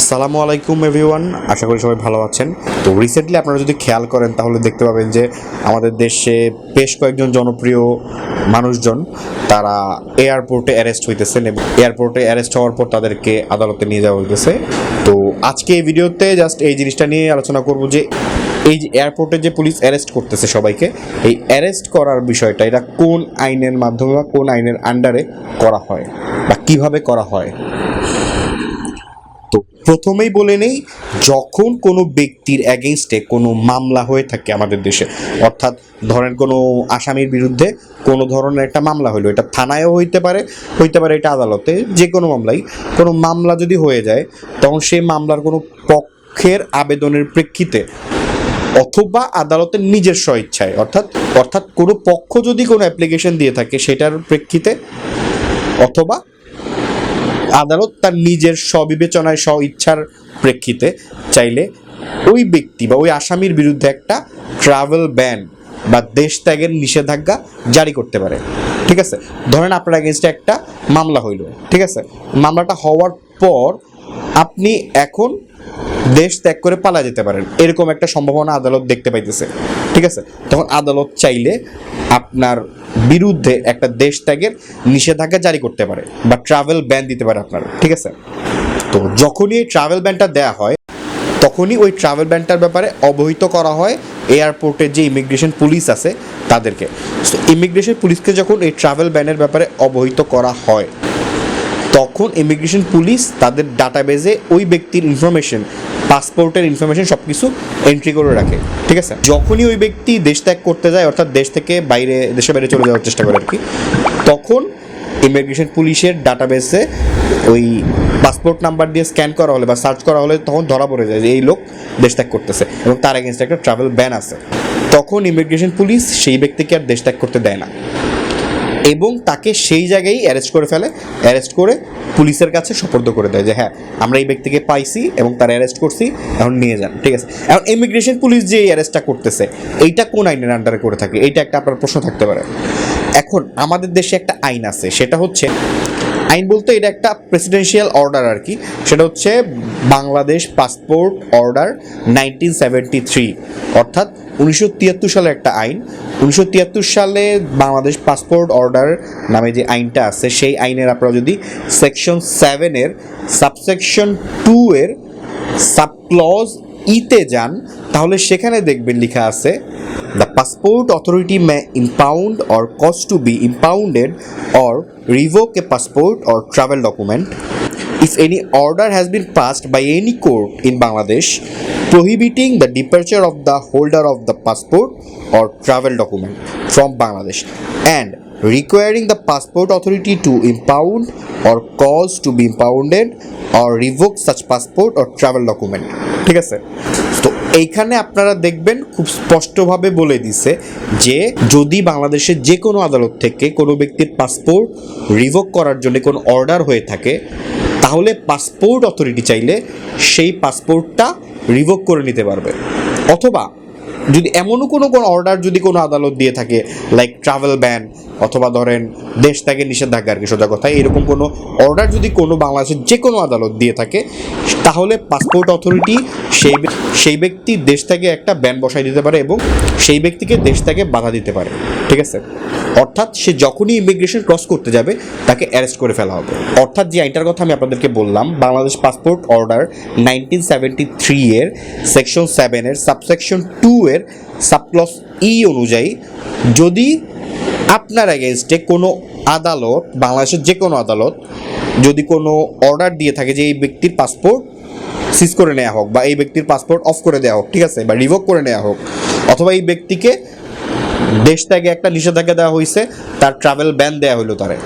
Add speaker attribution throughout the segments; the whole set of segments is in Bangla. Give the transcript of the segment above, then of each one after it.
Speaker 1: আসসালামু আলাইকুম এভরিওয়ান আশা করি সবাই ভালো আছেন। তো রিসেন্টলি আপনারা যদি খেয়াল করেন, তাহলে দেখতে পাবেন যে আমাদের দেশে বেশ কয়েকজন জনপ্রিয় মানুষজন, তারা এয়ারপোর্টে অ্যারেস্ট হইতেছেন এবং এয়ারপোর্টে অ্যারেস্ট হওয়ার পর তাদেরকে আদালতে নিয়ে যাওয়া হইতেছে। তো আজকে এই ভিডিওতে জাস্ট এই জিনিসটা নিয়ে আলোচনা করব যে এই যে এয়ারপোর্টে যে পুলিশ অ্যারেস্ট করতেছে সবাইকে, এই অ্যারেস্ট করার বিষয়টা এটা কোন আইনের মাধ্যমে বা কোন আইনের আন্ডারে করা হয় বা কীভাবে করা হয়? প্রথমেই বলে নেই, যখন কোনো ব্যক্তির অ্যাগেনস্টে কোনো মামলা হয়ে থাকে আমাদের দেশে, অর্থাৎ ধরেন কোনো আসামির বিরুদ্ধে কোনো ধরনের একটা মামলা হলো এটা থানায়ও হইতে পারে হইতে পারে এটা আদালতে, যে কোনো মামলাই, কোনো মামলা যদি হয়ে যায়, তখন সেই মামলার কোনো পক্ষের আবেদনের প্রেক্ষিতে অথবা আদালতের নিজের স্বইচ্ছায় অর্থাৎ অর্থাৎ কোনো পক্ষ যদি কোনো অ্যাপ্লিকেশন দিয়ে থাকে, সেটার প্রেক্ষিতে অথবা আদালত তার নিজের স্ববিবেচনায় স্ব ইচ্ছার প্রেক্ষিতে চাইলে ওই ব্যক্তি বা ওই আসামির বিরুদ্ধে একটা ট্রাভেল ব্যান বা দেশ ত্যাগের নিষেধাজ্ঞা জারি করতে পারে। ঠিক আছে? ধরেন আপনার এগেনস্টে একটা মামলা হইল। ঠিক আছে? মামলাটা হওয়ার পর আপনি এখন দেশ ত্যাগ করে পালা যেতে পারেন। এরকম একটা সম্ভাবনা আদালত দেখতে পাইতেছে। ঠিক আছে? তখন আদালত চাইলে আপনার বিরুদ্ধে একটা দেশ ত্যাগের নিষেধাজ্ঞা জারি করতে পারে বা ট্রাভেল ব্যান দিতে পারে আপনার। ঠিক আছে? তো যখনই এই ট্রাভেল ব্যানটা দেওয়া হয়, তখনই ওই ট্রাভেল ব্যানটার ব্যাপারে অবহিত করা হয় এয়ারপোর্টের যে ইমিগ্রেশন পুলিশ আছে তাদেরকে। তো ইমিগ্রেশন পুলিশকে যখন এই ট্রাভেল ব্যানের ব্যাপারে অবহিত করা হয়, তখন ইমিগ্রেশন পুলিশ তাদের ডাটাবেজে ওই ব্যক্তির ইনফরমেশন পাসপোর্টের ইনফরমেশন সব কিছু এন্ট্রি করে রাখে, ঠিক আছে? যখনই ওই ব্যক্তি দেশ ত্যাগ করতে যায়, অর্থাৎ দেশ থেকে বাইরে দেশে বাইরে চলে যাওয়ার চেষ্টা করে আর কি, তখন ইমিগ্রেশন পুলিশের ডাটাবেসে ওই পাসপোর্ট নাম্বার দিয়ে স্ক্যান করা হলে বা সার্চ করা হলে তখন ধরা পড়ে যায় যে এই লোক দেশ ত্যাগ করতেছে এবং তার এগেনস্টে একটা ট্রাভেল ব্যান আছে। তখন ইমিগ্রেশন পুলিশ সেই ব্যক্তিকে আর দেশ ত্যাগ করতে দেয় না। এবং তাকে সেই জায়গায় অ্যারেস্ট করে ফেলে। অ্যারেস্ট করে পুলিশের কাছে সোপর্দ করে দেয় যে হ্যাঁ আমরা এই ব্যক্তিকে পাইছি এবং তার অ্যারেস্ট করছি, এখন নিয়ে যান। ঠিক আছে? এখন ইমিগ্রেশন পুলিশ যে অ্যারেস্টটা করতেছে, এইটা কোন আইনের আন্ডারে করে থাকে? এইটা একটা আপনার প্রশ্ন থাকতে পারে। এখন আমাদের দেশে একটা আইন আছে, সেটা হচ্ছে আইন বলতে এটা একটা প্রেসিডেন্সিয়াল অর্ডার আর কি। সেটা হচ্ছে Bangladesh passport order nineteen seventy three অর্থাৎ উনিশশো তিয়াত্তর সালে একটা আইন। উনিশশো তিয়াত্তর সালে বাংলাদেশ পাসপোর্ট অর্ডার নামে যে আইনটা আছে, সেই আইনের আপনারা যদি সেকশন সেভেনের সাবসেকশন টু এর সাবক্লজ ইতে যান, তাহলে সেখানে দেখবেন লেখা আছে the passport authority may impound or cause to be impounded or revoke a passport or travel document if any order has been passed by any court in Bangladesh prohibiting the departure of the holder of the passport or travel document from Bangladesh and requiring the passport authority to impound or cause to be impounded or revoke such passport or travel document. ঠিক আছে? তো এইখানে আপনারা দেখবেন খুব স্পষ্টভাবে বলে দিছে যে যদি বাংলাদেশের যে কোনো আদালত থেকে কোনো ব্যক্তির পাসপোর্ট রিভোক করার জন্য কোনো অর্ডার হয়ে থাকে, তাহলে পাসপোর্ট অথরিটি চাইলে সেই পাসপোর্টটা রিভোক করে নিতে পারবে। অথবা যদি এমনও কোনো কোনো অর্ডার যদি কোনো আদালত দিয়ে থাকে লাইক ট্রাভেল ব্যান অথবা ধরেন দেশ থেকে নিষেধাজ্ঞা আর কি, সোজা কথা এরকম কোনো অর্ডার যদি কোনো বাংলাদেশের যে কোনো আদালত দিয়ে থাকে, তাহলে পাসপোর্ট অথরিটি সেই সেই ব্যক্তি দেশ থেকে একটা ব্যান বসাই দিতে পারে এবং সেই ব্যক্তিকে দেশ থেকে বাধা দিতে পারে। ঠিক আছে? অর্থাৎ সে যখনই ইমিগ্রেশন ক্রস করতে যাবে, তাকে অ্যারেস্ট করে ফেলা হবে। অর্থাৎ যে আইনটার কথা আমি আপনাদেরকে বললাম, Bangladesh passport order nineteen seventy three এর সেকশন সেভেনের সাবসেকশন টু এর সাবক্লস ই অনুযায়ী, যদি আপনার এগেনস্টে কোনো আদালত, বাংলাদেশের যে কোনো আদালত, যদি কোনো অর্ডার দিয়ে থাকে যে এই ব্যক্তির পাসপোর্ট সিজ করে নেওয়া হোক বা এই ব্যক্তির পাসপোর্ট অফ করে দেওয়া হোক, ঠিক আছে? বা রিভোক করে নেওয়া হোক, অথবা এই ব্যক্তিকে দেশ থেকে একটা নিষেধাজ্ঞা দেওয়া হয়েছে তার ট্রাভেল ব্যান দেওয়া হলো তারে।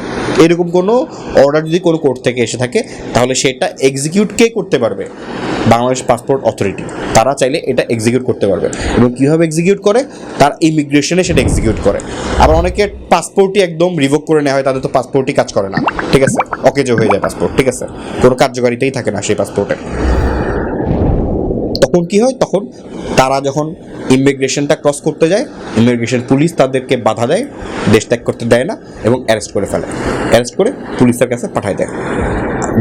Speaker 1: এরকম কোনো অর্ডার যদি কোনো কোর্ট থেকে এসে থাকে, তাহলে সেটা এক্সিকিউট কে করতে পারবে? বাংলাদেশ পাসপোর্ট অথরিটি তারা চাইলে এটা এক্সিকিউট করতে পারবে। এবং কীভাবে এক্সিকিউট করে? তার ইমিগ্রেশনে সেটা এক্সিকিউট করে। আবার অনেকে পাসপোর্টই একদম রিভোক করে নেওয়া হয়, তাদের তো পাসপোর্টই কাজ করে না। ঠিক আছে? অকেজো হয়ে যায় পাসপোর্ট ঠিক আছে? কোনো কার্যকারিতাই থাকে না সেই পাসপোর্টের তখন কি হয়? তখন তারা যখন ইমিগ্রেশনটা ক্রস করতে যায়, ইমিগ্রেশন পুলিশ তাদেরকে বাধা দেয়, দেশ ত্যাগ করতে দেয় না এবং অ্যারেস্ট করে ফেলে। অ্যারেস্ট করে পুলিশের কাছে পাঠায় দেয়।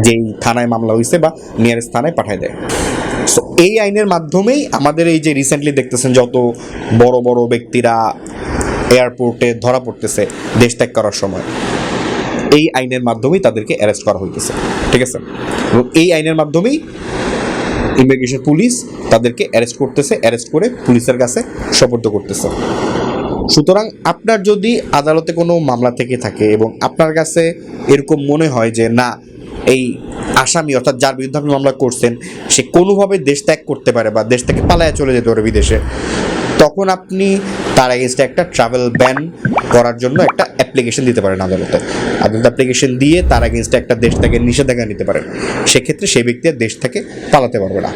Speaker 1: যেই থানায় মামলা হয়েছে বা নিয়ারেস্ট থানায় পাঠায় দেয়। সো এই আইনের মাধ্যমেই আমাদের এই যে রিসেন্টলি দেখতেছেন যত বড় বড় ব্যক্তিরা এয়ারপোর্টে ধরা পড়তেছে দেশ ত্যাগ করার সময়, এই আইনের মাধ্যমেই তাদেরকে অ্যারেস্ট করা হইতেছে। ঠিক আছে? এবং এই আইনের মাধ্যমেই ইমিগ্রেশন পুলিশ তাদেরকে অ্যারেস্ট করতেছে, অ্যারেস্ট করে পুলিশের কাছে সোপর্দ করতেছে। সুতরাং আপনার যদি আদালতে কোনো মামলা থেকে থাকে এবং আপনার কাছে এরকম মনে হয় যে, না, এই আসামি অর্থাৎ যার বিরুদ্ধে আপনি মামলা করছেন, সে কোনোভাবে দেশ ত্যাগ করতে পারে বা দেশ থেকে পালায় চলে যেতে পারে বিদেশে, তখন আপনি তার এগেনস্টে একটা ট্রাভেল ব্যান করার জন্য একটা অ্যাপ্লিকেশন দিতে পারেন আদালতে। আদালত অ্যাপ্লিকেশন দিয়ে তার এগেনস্টে একটা দেশ থেকে নিষেধাজ্ঞা নিতে পারেন। সেক্ষেত্রে সেই ব্যক্তি আর দেশ থেকে পালাতে পারবে না।